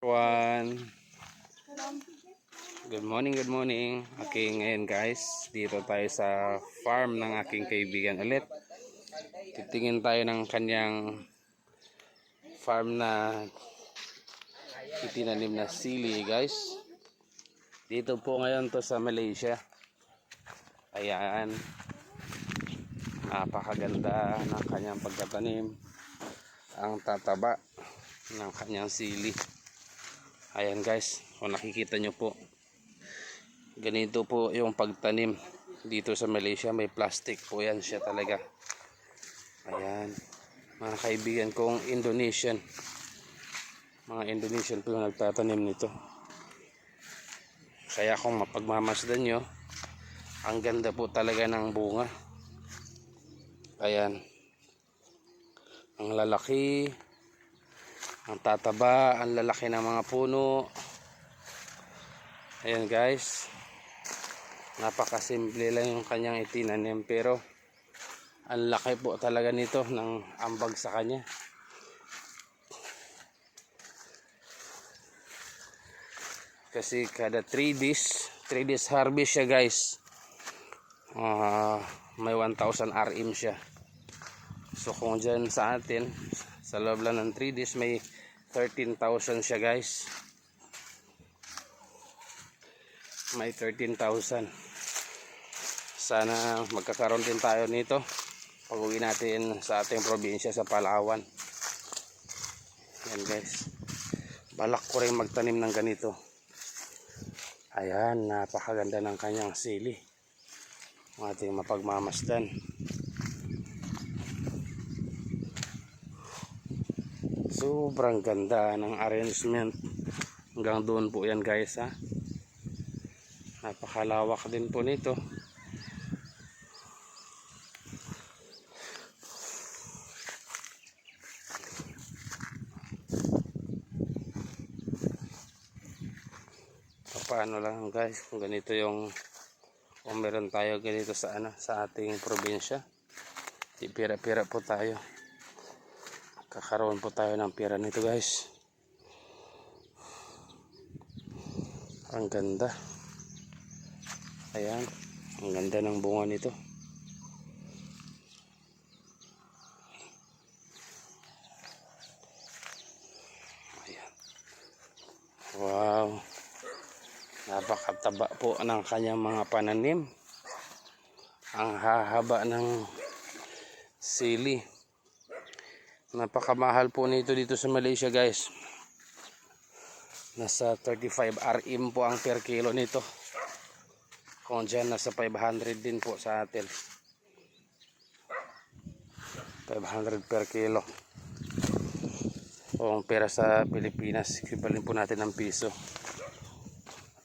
One. Good morning, good morning. Okay, ngayon guys, dito tayo sa farm ng aking kaibigan ulit. Titingin tayo ng kanyang farm na itinanim na sili guys. Dito po ngayon to sa Malaysia. Ayan. Napakaganda ng kanyang pagkatanim. Ang tataba ng kanyang sili. Ayan guys, kung nakikita nyo po. Ganito po yung pagtanim dito sa Malaysia. May plastic po yan siya talaga. Ayan. Mga kaibigan kong Indonesian. Mga Indonesian po yung nagtatanim nito. Kaya kung mapagmamasdan nyo, ang ganda po talaga ng bunga. Ayan. Ang lalaki, ang tataba, ang lalaki ng mga puno. Ayan guys. Napakasimple lang yung kanyang itinanim pero ang laki po talaga nito ng ambag sa kanya. Kasi kada 3 days, 3 days harvest siya guys. Ah, may 1,000 RM siya. So kung dyan sa atin, sa loob lang ng 3 days may 13,000 siya guys. May 13,000. Sana magkakaroon din tayo nito pag uwi natin sa ating probinsya sa Palawan. Yan guys. Balak ko rin magtanim ng ganito. Ayan, napakaganda ng kanyang sili. Ang ating mapagmamasdan. Sobrang ganda ng arrangement. Hanggang doon po yan guys ha. Napakalawak din po nito. Paano lang guys kung ganito yung kung meron tayo ganito sa ano sa ating probinsya. Pira-pira po tayo kakaroon po tayo ng pera nito guys. Ang ganda. Ayan. Ang ganda ng bunga nito. Ayan. Wow. Napakataba po ng kanyang mga pananim. Ang hahaba ng sili Napakamahal po nito dito sa Malaysia guys. Nasa 35 RM po ang per kilo nito. Kung dyan nasa 500 din po sa atin. 500 per kilo. Kung pera sa Pilipinas, equivalent po natin ng piso.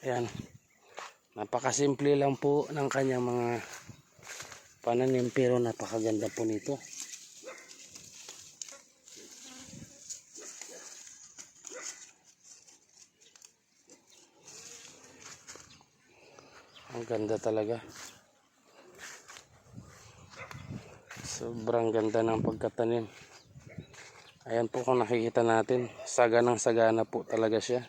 Ayan. Napakasimple lang po ng kanyang mga pananim pero napakaganda po nito. Ang ganda talaga. Sobrang ganda ng pagkatanim. Ayan po kung nakikita natin, saga ng sagana po talaga siya.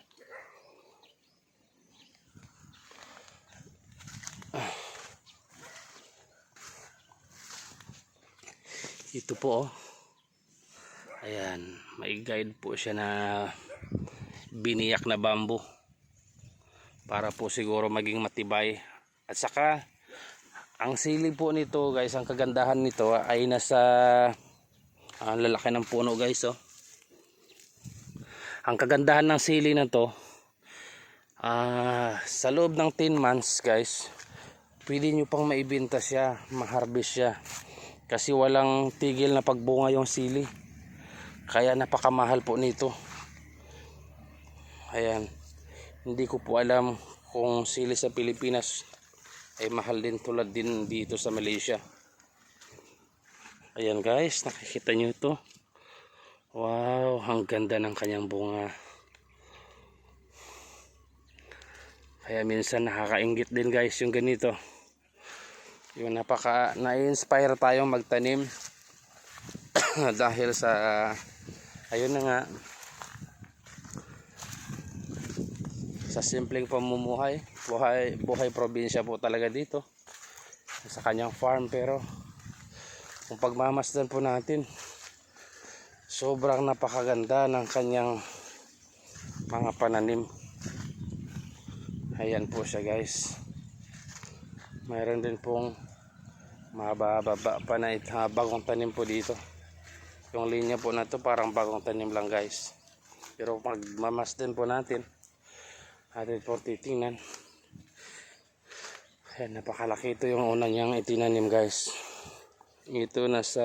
Ito po oh. Ayan, may guide po siya na biniyak na bamboo para po siguro maging matibay at saka ang sili po nito guys ang kagandahan nito ay nasa ang lalaki ng puno guys oh. Ang kagandahan ng sili na to ah sa loob ng 10 months guys pwede nyo pang maibenta siya maharbis siya. Kasi walang tigil na pagbunga yung sili kaya napakamahal po nito. Ayan. Hindi ko po alam kung sili sa Pilipinas ay mahal din tulad din dito sa Malaysia. Ayan guys nakikita nyo ito. Wow ang ganda ng kanyang bunga. Kaya minsan nakakaingit din guys yung ganito. Yung napaka na-inspire tayong magtanim. Dahil sa ayun na nga sa simpleng pamumuhay. Buhay, buhay probinsya po talaga dito. Sa kanyang farm pero kung pagmamasdan po natin sobrang napakaganda ng kanyang mga pananim. Ayan po siya guys. Mayroon din pong mabababa pa na ha, bagong tanim po dito. Yung linya po na to parang bagong tanim lang guys. Pero pag mamasdan po natin, atin po titingnan. Ayan, napakalaki ito yung una niyang itinanim guys. Ito nasa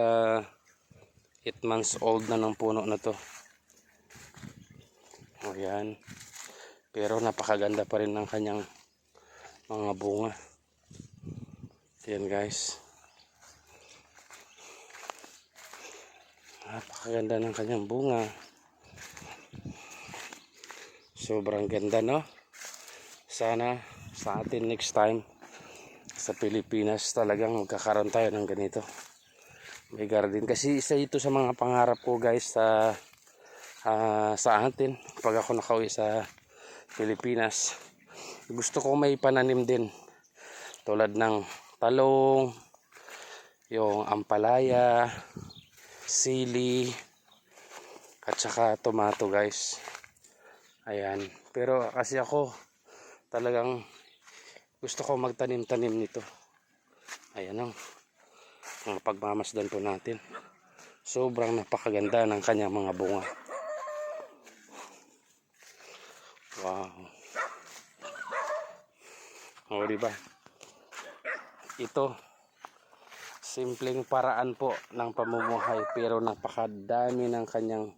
8 months old na ng puno na to. Ayan. Pero napakaganda pa rin ng kanyang mga bunga. Ayan guys. Napakaganda ng kanyang bunga. Sobrang ganda no? Sana sa atin next time sa Pilipinas talagang magkakaroon tayo ng ganito. May garden. Kasi isa ito sa mga pangarap ko guys sa ah, sa atin pag ako nakauwi sa Pilipinas. Gusto ko may pananim din tulad ng talong, yung ampalaya, sili, at saka tomato guys. Ayan. Pero kasi ako talagang gusto ko magtanim-tanim nito. Ayan ang ang pagmamasdan po natin. Sobrang napakaganda ng kanyang mga bunga. Wow. O, di ba? Ito, simpleng paraan po ng pamumuhay pero napakadami ng kanyang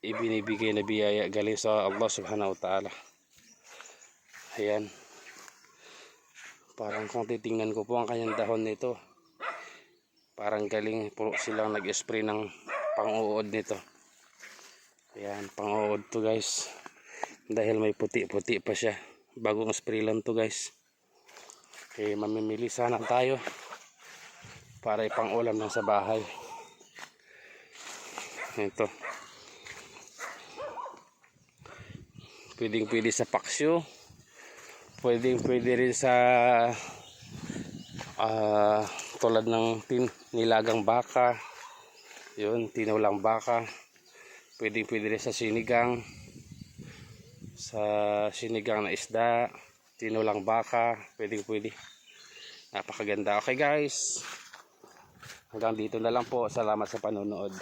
ibinibigay na biyaya galing sa Allah subhanahu wa ta'ala. Ayan. Parang kung titingnan ko po ang kanyang dahon nito, parang galing po silang nag-spray ng pang-uod nito. Ayan, pang-uod to guys. Dahil may puti-puti pa siya. Bagong spray lang to guys. Okay, mamimili sana tayo para ipang-ulam lang sa bahay. Ito. Pwedeng pwede sa paksyo. Pwedeng pwede rin sa ah tulad ng tin nilagang baka. Yun, tinulang baka. Pwedeng pwede rin sa sinigang. Sa sinigang na isda. Tinulang baka. Pwedeng pwede. Napakaganda. Okay guys. Hanggang dito na lang po. Salamat sa panonood.